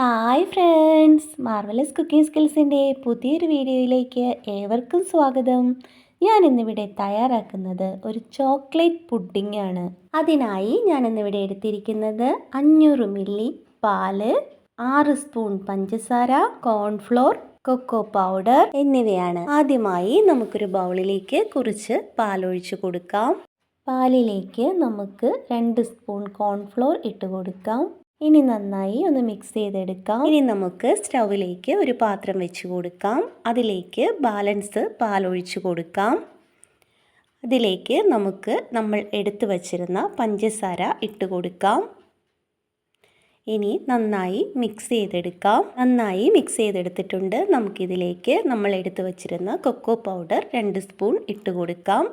Hi friends marvellous cooking സ്കിൽസിന്റെ പുതിയൊരു വീഡിയോയിലേക്ക് ഏവർക്കും സ്വാഗതം. ഞാൻ ഇന്നിവിടെ തയ്യാറാക്കുന്നത് ഒരു ചോക്ലേറ്റ് പുഡിംഗ് ആണ് അതിനായി ഞാൻ ഇന്നിവിടെ എടുത്തിരിക്കുന്നത് അഞ്ഞൂറ് മില്ലി പാൽ ആറ് സ്പൂൺ പഞ്ചസാര കോൺഫ്ലോർ കൊക്കോ പൗഡർ എന്നിവയാണ്. ആദ്യമായി നമുക്കൊരു ബൗളിലേക്ക് കുറച്ച് പാലൊഴിച്ച് കൊടുക്കാം. പാലിലേക്ക് നമുക്ക് രണ്ട് സ്പൂൺ കോൺഫ്ലോർ ഇട്ട് കൊടുക്കാം. ഇനി നന്നായി ഒന്ന് മിക്സ് ചെയ്തെടുക്കാം. ഇനി നമുക്ക് സ്റ്റൗവിലേക്ക് ഒരു പാത്രം വെച്ച് കൊടുക്കാം. അതിലേക്ക് ബാലൻസ് പാലൊഴിച്ച് കൊടുക്കാം. അതിലേക്ക് നമുക്ക് നമ്മൾ എടുത്തു വച്ചിരുന്ന പഞ്ചസാര ഇട്ട് കൊടുക്കാം. ഇനി നന്നായി മിക്സ് ചെയ്തെടുക്കാം. നന്നായി മിക്സ് ചെയ്തെടുത്തിട്ടുണ്ട്. നമുക്കിതിലേക്ക് നമ്മൾ എടുത്തു വച്ചിരുന്ന കൊക്കോ പൗഡർ രണ്ട് സ്പൂൺ ഇട്ട് കൊടുക്കാം.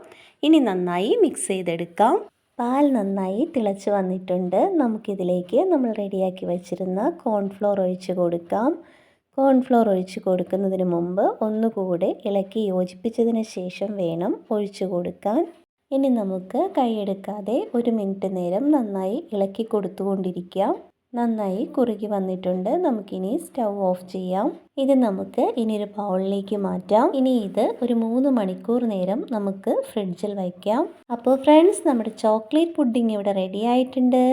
ഇനി നന്നായി മിക്സ് ചെയ്തെടുക്കാം. പാൽ നന്നായി തിളച്ച് വന്നിട്ടുണ്ട്. നമുക്കിതിലേക്ക് നമ്മൾ റെഡിയാക്കി വെച്ചിരുന്ന കോൺഫ്ലോർ ഒഴിച്ച് കൊടുക്കാം. കോൺഫ്ലോർ ഒഴിച്ച് കൊടുക്കുന്നതിന് മുമ്പ് ഒന്നുകൂടെ ഇളക്കി യോജിപ്പിച്ചതിന് ശേഷം വേണം ഒഴിച്ചു കൊടുക്കാൻ. ഇനി നമുക്ക് കൈയെടുക്കാതെ ഒരു മിനിറ്റ് നേരം നന്നായി ഇളക്കി കൊടുത്തുകൊണ്ടിരിക്കാം. നന്നായി കുറുകി വന്നിട്ടുണ്ട്. നമുക്കിനി സ്റ്റൗ ഓഫ് ചെയ്യാം. ഇത് നമുക്ക് ഇനി ഒരു ബൗളിലേക്ക് മാറ്റാം. ഇനി ഇത് ഒരു മൂന്ന് മണിക്കൂർ നേരം നമുക്ക് ഫ്രിഡ്ജിൽ വയ്ക്കാം. അപ്പോൾ ഫ്രണ്ട്സ് നമ്മുടെ ചോക്ലേറ്റ് പുഡിംഗ് ഇവിടെ റെഡി ആയിട്ടുണ്ട്.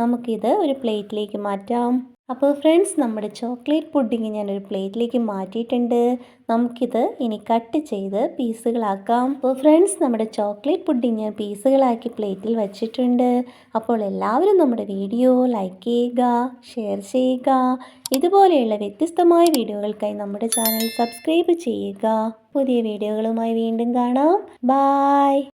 നമുക്കിത് ഒരു പ്ലേറ്റിലേക്ക് മാറ്റാം. അപ്പോൾ ഫ്രണ്ട്സ് നമ്മുടെ ചോക്ലേറ്റ് പുഡിങ് ഞാനൊരു പ്ലേറ്റിലേക്ക് മാറ്റിയിട്ടുണ്ട്. നമുക്കിത് ഇനി കട്ട് ചെയ്ത് പീസുകളാക്കാം. അപ്പോൾ ഫ്രണ്ട്സ് നമ്മുടെ ചോക്ലേറ്റ് പുഡിങ് ഞാൻ പീസുകളാക്കി പ്ലേറ്റിൽ വച്ചിട്ടുണ്ട്. അപ്പോൾ എല്ലാവരും നമ്മുടെ വീഡിയോ ലൈക്ക് ചെയ്യുക ഷെയർ ചെയ്യുക. ഇതുപോലെയുള്ള വ്യത്യസ്തമായ വീഡിയോകൾക്കായി നമ്മുടെ ചാനൽ സബ്സ്ക്രൈബ് ചെയ്യുക. പുതിയ വീഡിയോകളുമായി വീണ്ടും കാണാം. ബായ്.